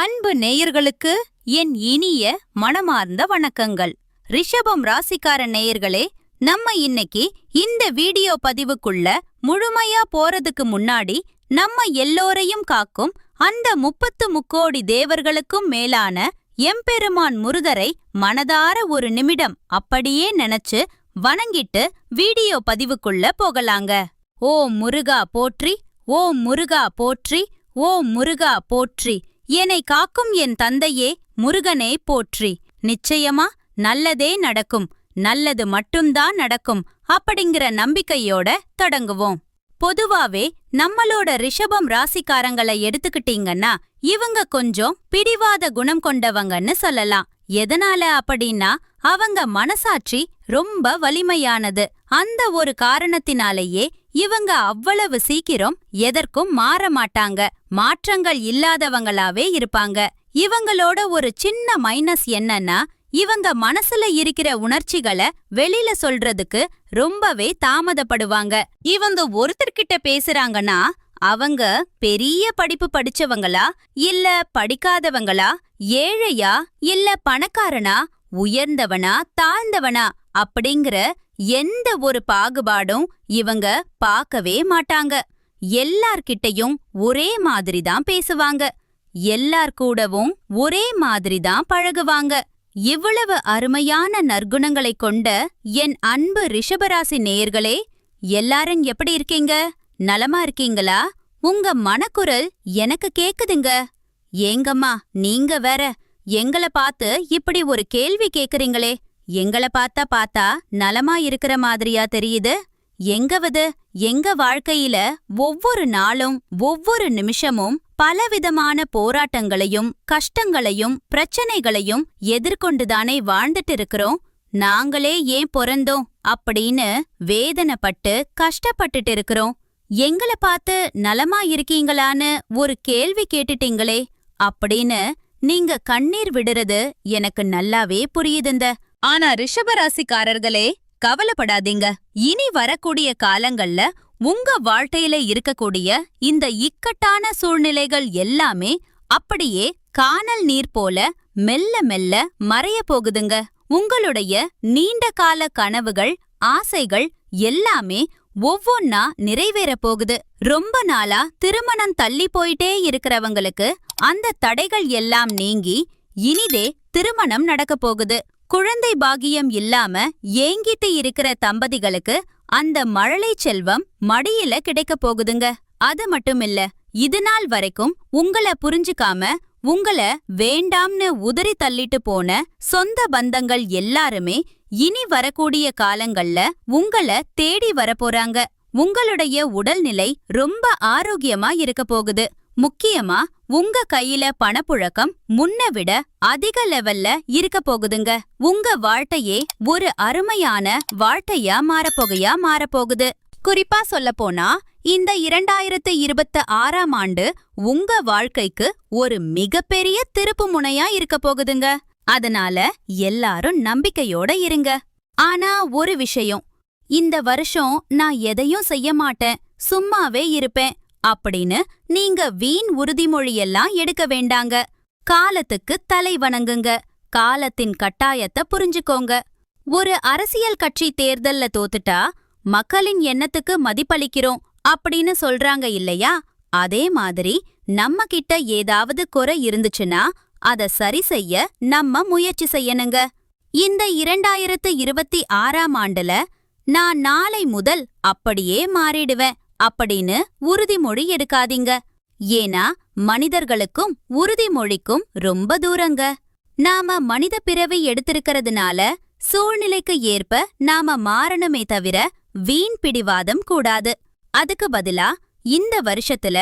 அன்பு நேயர்களுக்கு என் இனிய மனமார்ந்த வணக்கங்கள். ரிஷபம் ராசிக்கார நேயர்களே நம்ம இன்னைக்கு இந்த வீடியோ பதிவுக்குள்ள முழுமையா போறதுக்கு முன்னாடி நம்ம எல்லோரையும் காக்கும் அந்த முப்பத்து முக்கோடி தேவர்களுக்கும் மேலான எம்பெருமான் முருகரை மனதார ஒரு நிமிடம் அப்படியே நினைச்சு வணங்கிட்டு வீடியோ பதிவுக்குள்ள போகலாங்க. ஓ முருகா போற்றி ஓ முருகா போற்றி ஓ முருகா போற்றி. என்னை காக்கும் என் தந்தையே முருகனே போற்றி. நிச்சயமா நல்லதே நடக்கும். நல்லது மட்டும்தான் நடக்கும். அப்படிங்கிற நம்பிக்கையோட தொடங்குவோம். பொதுவாவே நம்மளோட ரிஷபம் ராசிக்காரங்களை எடுத்துக்கிட்டீங்கன்னா இவங்க கொஞ்சம் பிடிவாத குணம் கொண்டவங்கன்னு சொல்லலாம். எதனால அப்படின்னா அவங்க மனசாட்சி ரொம்ப வலிமையானது. அந்த ஒரு காரணத்தினாலேயே இவங்க அவ்வளவு சீக்கிரம் எதற்கும் மாற மாட்டாங்க மாற்றங்கள் இல்லாதவங்களாவே இருப்பாங்க. இவங்களோட ஒரு சின்ன மைனஸ் என்னன்னா இவங்க மனசுல இருக்கிற உணர்ச்சிகளை வெளியில சொல்றதுக்கு ரொம்பவே தாமதப்படுவாங்க. இவங்க ஒருத்தர்கிட்ட பேசுறாங்கன்னா அவங்க பெரிய படிப்பு படிச்சவங்களா இல்ல படிக்காதவங்களா ஏழையா இல்ல பணக்காரனா உயர்ந்தவனா தாழ்ந்தவனா அப்படிங்கிற எந்த ஒரு பாகுபாடும் இவங்க பார்க்கவே மாட்டாங்க. எல்லார்கிட்டயும் ஒரே மாதிரி தான் பேசுவாங்க. எல்லார் கூடவும் ஒரே மாதிரி தான் பழகுவாங்க. இவ்வளவு அருமையான நற்குணங்களைக் கொண்ட என் அன்பு ரிஷபராசி நேயர்களே எல்லாரும் எப்படி இருக்கீங்க? நலமா இருக்கீங்களா? உங்க மனக்குரல் எனக்கு கேக்குதுங்க. ஏங்கம்மா நீங்க வேற எங்கள பார்த்து இப்படி ஒரு கேள்வி கேக்குறீங்களே. எங்கள பார்த்தா பார்த்தா நலமா இருக்கிற மாதிரியா தெரியுது? எங்கவது எங்க வாழ்க்கையில ஒவ்வொரு நாளும் ஒவ்வொரு நிமிஷமும் பலவிதமான போராட்டங்களையும் கஷ்டங்களையும் பிரச்சனைகளையும் எதிர்கொண்டுதானே வாழ்ந்துட்டு இருக்கிறோம் நாங்களே ஏன் பிறந்தோம்? அப்படின்னு வேதனைப்பட்டு கஷ்டப்பட்டுட்டு இருக்கிறோம் எங்கள பார்த்து நலமா இருக்கீங்களான்னு ஒரு கேள்வி கேட்டுட்டீங்களே? அப்படின்னு நீங்க கண்ணீர் விடுறது எனக்கு நல்லாவே புரியுதுந்த ஆனா ரிஷபராசிக்காரர்களே கவலைப்படாதீங்க. இனி வரக்கூடிய காலங்கள்ல உங்க வாழ்க்கையில இருக்கக்கூடிய இந்த இக்கட்டான சூழ்நிலைகள் எல்லாமே அப்படியே கானல் நீர் போல மெல்ல மெல்ல மறைய போகுதுங்க. உங்களுடைய நீண்ட கால கனவுகள் ஆசைகள் எல்லாமே ஒவ்வொன்னா நிறைவேற போகுது. ரொம்ப நாளா திருமணம் தள்ளி போயிட்டே இருக்கிறவங்களுக்கு அந்த தடைகள் எல்லாம் நீங்கி இனிதே திருமணம் நடக்க போகுது. குழந்தை பாகியம் இல்லாம ஏங்கிட்டு இருக்கிற தம்பதிகளுக்கு அந்த மழலை செல்வம் மடியில கிடைக்க போகுதுங்க. அது மட்டுமில்ல இது நாள் வரைக்கும் உங்கள புரிஞ்சுக்காம உங்கள வேண்டாம்னு உதறி தள்ளிட்டு போன சொந்த பந்தங்கள் எல்லாருமே இனி வரக்கூடிய காலங்கள்ல உங்கள தேடி வரப்போறாங்க உங்களுடைய உடல்நிலை ரொம்ப ஆரோக்கியமா இருக்க போகுது. முக்கியமா உங்க கையில பணப்புழக்கம் முன்ன விட அதிக லெவல்ல இருக்க போகுதுங்க. உங்க வாழ்க்கையே ஒரு அருமையான வாழ்க்கையா மாறப்போகையா மாறப்போகுது. குறிப்பா சொல்லப்போனா இந்த இரண்டாயிரத்து இருபத்து ஆறாம் ஆண்டு உங்க வாழ்க்கைக்கு ஒரு மிகப்பெரிய திருப்பு முனையா இருக்க போகுதுங்க. அதனால எல்லாரும் நம்பிக்கையோட இருங்க. ஆனா ஒரு விஷயம். இந்த வருஷம் நான் எதையும் செய்ய மாட்டேன். சும்மாவே இருப்பேன். அப்படின்னு நீங்க வீண் உறுதிமொழியெல்லாம் எடுக்க வேண்டாங்க. காலத்துக்கு தலை வணங்குங்க. காலத்தின் கட்டாயத்தை புரிஞ்சுக்கோங்க. ஒரு அரசியல் கட்சி தேர்தல்ல தோத்துட்டா மக்களின் எண்ணத்துக்கு மதிப்பளிக்கிறோம் அப்படின்னு சொல்றாங்க இல்லையா? அதே மாதிரி நம்ம கிட்ட ஏதாவது குறை இருந்துச்சுன்னா அத சரி செய்ய நம்ம முயற்சி செய்யணுங்க. இந்த இரண்டாயிரத்து இருபத்தி ஆறாம் ஆண்டுல நான் நாளை முதல் அப்படியே மாறிடுவேன். அப்படின்னு உறுதிமொழி எடுக்காதீங்க. ஏன்னா மனிதர்களுக்கும் உறுதிமொழிக்கும் ரொம்ப தூரங்க. நாம மனித பிறவி எடுத்திருக்கிறதுனால சூழ்நிலைக்கு ஏற்ப நாம மாறணுமே தவிர வீண் பிடிவாதம் கூடாது. அதுக்கு பதிலா இந்த வருஷத்துல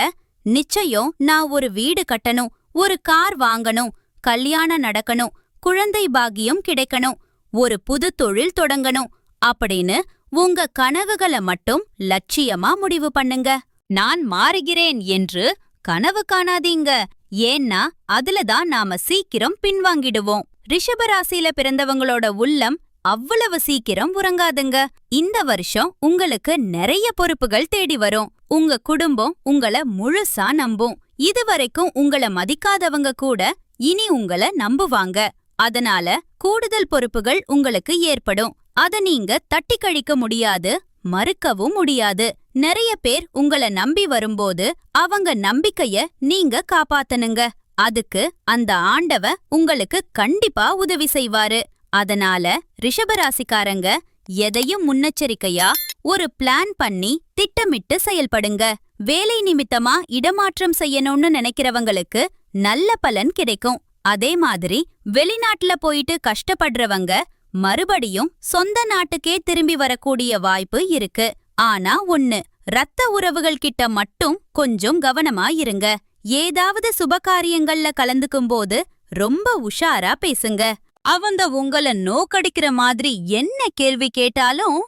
நிச்சயம் நான் ஒரு வீடு கட்டணும் ஒரு கார் வாங்கணும் கல்யாணம் நடக்கணும் குழந்தை பாகியம் கிடைக்கணும் ஒரு புது தொழில் தொடங்கணும் அப்படின்னு உங்க கனவுகளை மட்டும் லட்சியமா முடிவு பண்ணுங்க. நான் மாறுகிறேன் என்று கனவு காணாதீங்க. ஏன்னா அதுலதான் நாம சீக்கிரம் பின்வாங்கிடுவோம். ரிஷபராசியில பிறந்தவங்களோட உள்ளம் அவ்வளவு சீக்கிரம் உறங்காதுங்க. இந்த வருஷம் உங்களுக்கு நிறைய பொறுப்புகள் தேடி வரும். உங்க குடும்பம் உங்கள முழுசா நம்பும். இதுவரைக்கும் உங்கள மதிக்காதவங்க கூட இனி உங்கள நம்புவாங்க. அதனால கூடுதல் பொறுப்புகள் உங்களுக்கு ஏற்படும். அத நீங்க தட்டி கழிக்க முடியாது மறுக்கவும் முடியாது. நிறைய பேர் உங்கள நம்பி வரும்போது அவங்க நம்பிக்கைய நீங்க காப்பாத்தனுங்க அதுக்கு அந்த ஆண்டவ உங்களுக்கு கண்டிப்பா உதவி செய்வாரு. அதனால ரிஷபராசிக்காரங்க எதையும் முன்னெச்சரிக்கையா ஒரு பிளான் பண்ணி திட்டமிட்டு செயல்படுங்க. வேலை நிமித்தமா இடமாற்றம் செய்யணும்னு நினைக்கிறவங்களுக்கு நல்ல பலன் கிடைக்கும். அதே மாதிரி வெளிநாட்டுல போயிட்டு கஷ்டப்படுறவங்க மறுபடியும் சொந்த நாட்டுக்கே திரும்பி வரக்கூடிய வாய்ப்பு இருக்கு. ஆனா ஒண்ணு ரத்த உறவுகள் கிட்ட மட்டும் கொஞ்சம் கவனமா இருங்க. ஏதாவது சுபகாரியங்கள்ல கலந்துக்கும் போது ரொம்ப உஷாரா பேசுங்க. அவங்க உங்கள நோக்கடிக்கிற மாதிரி என்ன கேள்வி கேட்டாலும்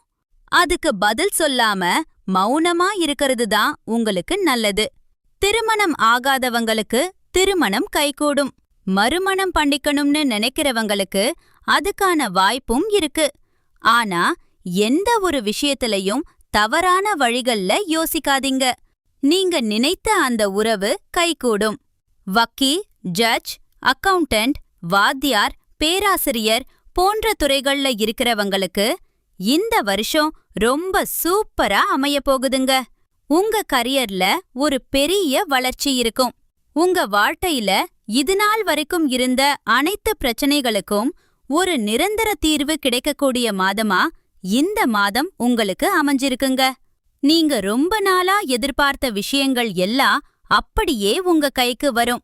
அதுக்கு பதில் சொல்லாம மௌனமா இருக்கிறது தான் உங்களுக்கு நல்லது. திருமணம் ஆகாதவங்களுக்கு திருமணம் கைகூடும். மறுமணம் பண்ணிக்கணும்னு நினைக்கிறவங்களுக்கு அதுக்கான வாய்ப்பும் இருக்கு. ஆனா எந்த ஒரு விஷயத்திலையும் தவறான வழிகள்ல யோசிக்காதீங்க. நீங்க நினைத்த அந்த உறவு கைகூடும். வக்கீல் ஜட்ஜ் அக்கவுண்டன்ட் வாத்தியார் பேராசிரியர் போன்ற துறைகள்ல இருக்கிறவங்களுக்கு இந்த வருஷம் ரொம்ப சூப்பரா அமைய போகுதுங்க. உங்க கரியர்ல ஒரு பெரிய வளர்ச்சி இருக்கும். உங்க வாழ்க்கையில இதுநாள் வரைக்கும் இருந்த அனைத்து பிரச்சனைகளுக்கும் ஒரு நிரந்தர தீர்வு கிடைக்கக்கூடிய மாதமா? இந்த மாதம் உங்களுக்கு அமைஞ்சிருக்குங்க. நீங்க ரொம்ப நாளா எதிர்பார்த்த விஷயங்கள் எல்லாம் அப்படியே உங்க கைக்கு வரும்.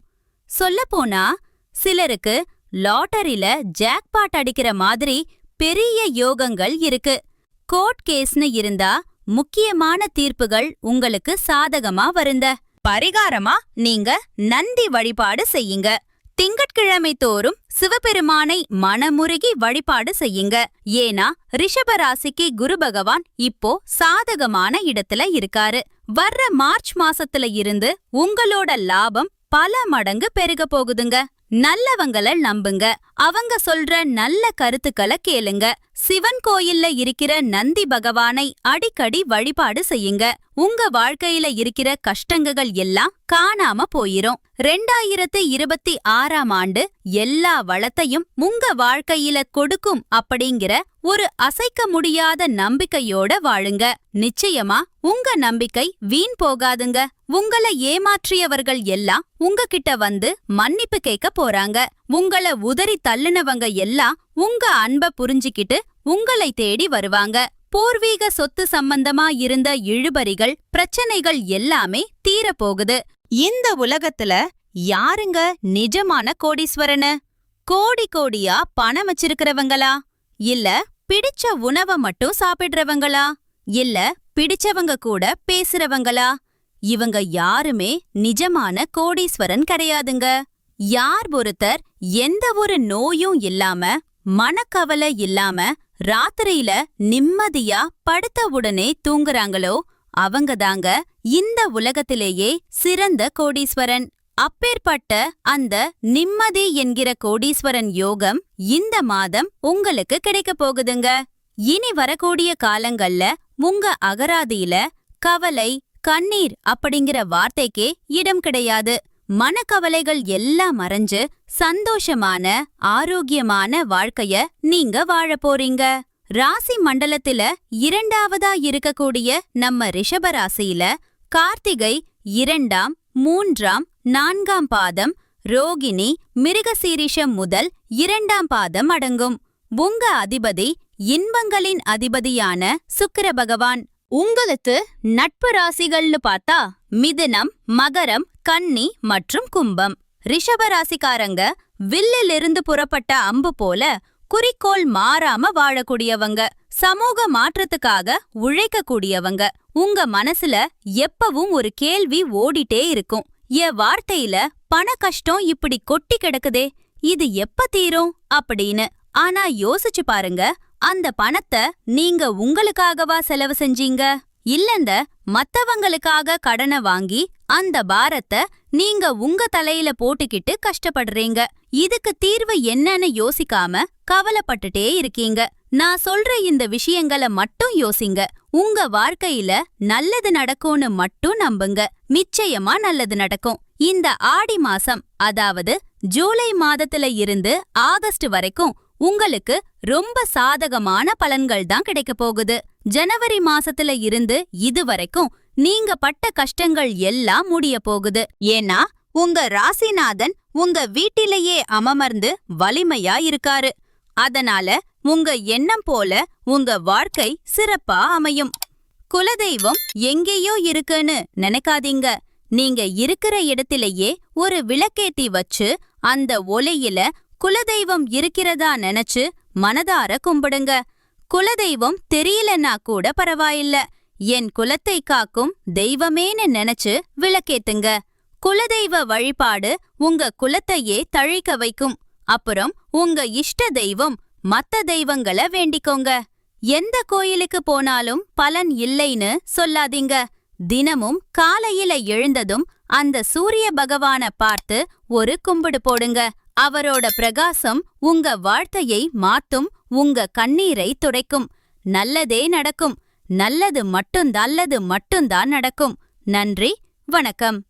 சொல்லப்போனா சிலருக்கு லாட்டரில ஜாக்பாட் அடிக்கிற மாதிரி பெரிய யோகங்கள் இருக்கு. கோர்ட் கேஸ்னு இருந்தா முக்கியமான தீர்ப்புகள் உங்களுக்கு சாதகமா வருந்த பரிகாரமா நீங்க நந்தி வழிபாடு செய்யுங்க. திங்கட்கிழமை தோறும் சிவபெருமானை மனமுருகி வழிபாடு செய்யுங்க. ஏன்னா ரிஷபராசிக்கு குரு பகவான் இப்போ சாதகமான இடத்துல இருக்காரு. வர்ற மார்ச் மாசத்துல இருந்து உங்களோட லாபம் பல மடங்கு பெருக போகுதுங்க. நல்லவங்கள நம்புங்க. அவங்க சொல்ற நல்ல கருத்துக்களை கேளுங்க. சிவன் கோயில்ல இருக்கிற நந்தி பகவானை அடிக்கடி வழிபாடு செய்யுங்க. உங்க வாழ்க்கையில இருக்கிற கஷ்டங்கள் எல்லாம் காணாம போயிரும். ரெண்டாயிரத்து இருபத்தி ஆறாம் ஆண்டு எல்லா வளத்தையும் உங்க வாழ்க்கையில கொடுக்கும் அப்படிங்கிற ஒரு அசைக்க முடியாத நம்பிக்கையோட வாழுங்க. நிச்சயமா உங்க நம்பிக்கை வீண் போகாதுங்க. உங்களை ஏமாற்றியவர்கள் எல்லாம் உங்ககிட்ட வந்து மன்னிப்பு கேட்க போறாங்க. உங்கள உதறி தள்ளுனவங்க எல்லாம் உங்க அன்ப புரிஞ்சுக்கிட்டு உங்களை தேடி வருவாங்க. பூர்வீக சொத்து சம்பந்தமா இருந்த இழுபறிகள் பிரச்சனைகள் எல்லாமே தீரப்போகுது. இந்த உலகத்துல யாருங்க நிஜமான கோடீஸ்வரனு? கோடி கோடியா பணம் வச்சிருக்கிறவங்களா? இல்ல பிடிச்ச உணவ மட்டும் சாப்பிடுறவங்களா? இல்ல பிடிச்சவங்க கூட பேசுறவங்களா? இவங்க யாருமே நிஜமான கோடீஸ்வரன் கிடையாதுங்க. யார் ஒருத்தர் எந்த ஒரு நோயும் இல்லாம மனக்கவலை இல்லாம ராத்திரியில நிம்மதியா படுத்த உடனே தூங்குறாங்களோ அவங்கதாங்க இந்த உலகத்திலேயே சிறந்த கோடீஸ்வரன். அப்பேற்பட்ட அந்த நிம்மதி என்கிற கோடீஸ்வரன் யோகம் இந்த மாதம் உங்களுக்கு கிடைக்கப் போகுதுங்க. இனி வரக்கூடிய காலங்கள்ல உங்க அகராதியில கவலை கண்ணீர் அப்படிங்கிற வார்த்தைக்கே இடம் கிடையாது. மனக்கவலைகள் எல்லாம் மறைஞ்சு சந்தோஷமான ஆரோக்கியமான வாழ்க்கைய நீங்க வாழப் போறீங்க. ராசி மண்டலத்தில இரண்டாவதா இருக்கக்கூடிய நம்ம ரிஷபராசியில கார்த்திகை இரண்டாம் மூன்றாம் நான்காம் பாதம் ரோகிணி மிருகசீரிஷம் முதல் இரண்டாம் பாதம் அடங்கும். உங்க அதிபதி இன்பங்களின் அதிபதியான சுக்கிர பகவான். உங்களுக்கு நட்பு ராசிகள்னு பார்த்தா மிதுனம் மகரம் கன்னி மற்றும் கும்பம். ரிஷப ராசிக்காரங்க வில்லிலிருந்து புறப்பட்ட அம்பு போல குறிக்கோள் மாறாம வாழக்கூடியவங்க சமூக மாற்றத்துக்காக உழைக்கக்கூடியவங்க. உங்க மனசுல எப்பவும் ஒரு கேள்வி ஓடிட்டே இருக்கும். என் வார்த்தையில பண கஷ்டம் இப்படி கொட்டி கிடக்குதே இது எப்ப தீரும் அப்படின்னு. ஆனா யோசிச்சு பாருங்க அந்த பணத்தை நீங்க உங்களுக்காகவா செலவு செஞ்சீங்க? இல்லந்த மத்தவங்களுக்காக கடனை வாங்கி அந்த பாரத்தை நீங்க உங்க தலையில போட்டுக்கிட்டு கஷ்டப்படுறீங்க. இதுக்கு தீர்வு என்னன்னு யோசிக்காம கவலைப்பட்டுட்டே இருக்கீங்க. நான் சொல்ற இந்த விஷயங்கள மட்டும் யோசிங்க. உங்க வாழ்க்கையில நல்லது நடக்கும்னு மட்டும் நம்புங்க. நிச்சயமா நல்லது நடக்கும். இந்த ஆடி மாசம் அதாவது ஜூலை மாதத்துல இருந்து ஆகஸ்ட் வரைக்கும் உங்களுக்கு ரொம்ப சாதகமான பலன்கள் தான் கிடைக்க போகுது. ஜனவரி மாசத்துல இருந்து இதுவரைக்கும் நீங்க பட்ட கஷ்டங்கள் எல்லாம் முடிய போகுது. ஏன்னா உங்க ராசிநாதன் உங்க வீட்டிலேயே அமமர்ந்து வலிமையா இருக்காரு. அதனால உங்க எண்ணம் போல உங்க வாழ்க்கை சிறப்பா அமையும். குலதெய்வம் எங்கேயோ இருக்குன்னு நினைக்காதீங்க. நீங்க இருக்கிற இடத்திலேயே ஒரு விளக்கேத்தி வச்சு அந்த ஒலையில குலதெய்வம் இருக்கிறதா நினைச்சு மனதார கும்பிடுங்க. குலதெய்வம் தெரியலன்னா கூட பரவாயில்ல. என் குலத்தை காக்கும் தெய்வமேன்னு நினைச்சு விளக்கேத்துங்க. குலதெய்வ வழிபாடு உங்க குலத்தையே தழிக்க வைக்கும். அப்புறம் உங்க இஷ்ட தெய்வம் மத்த தெய்வங்கள வேண்டிக்கோங்க. எந்த கோயிலுக்கு போனாலும் பலன் இல்லைன்னு சொல்லாதீங்க. தினமும் காலையில எழுந்ததும் அந்த சூரிய பகவான பார்த்து ஒரு கும்பிடு போடுங்க. அவரோட பிரகாசம் உங்க வாழ்த்தையை மாத்தும் உங்க கண்ணீரை துடைக்கும். நல்லதே நடக்கும். நல்லது மட்டும் நல்லது மட்டும்தான் நடக்கும். நன்றி வணக்கம்.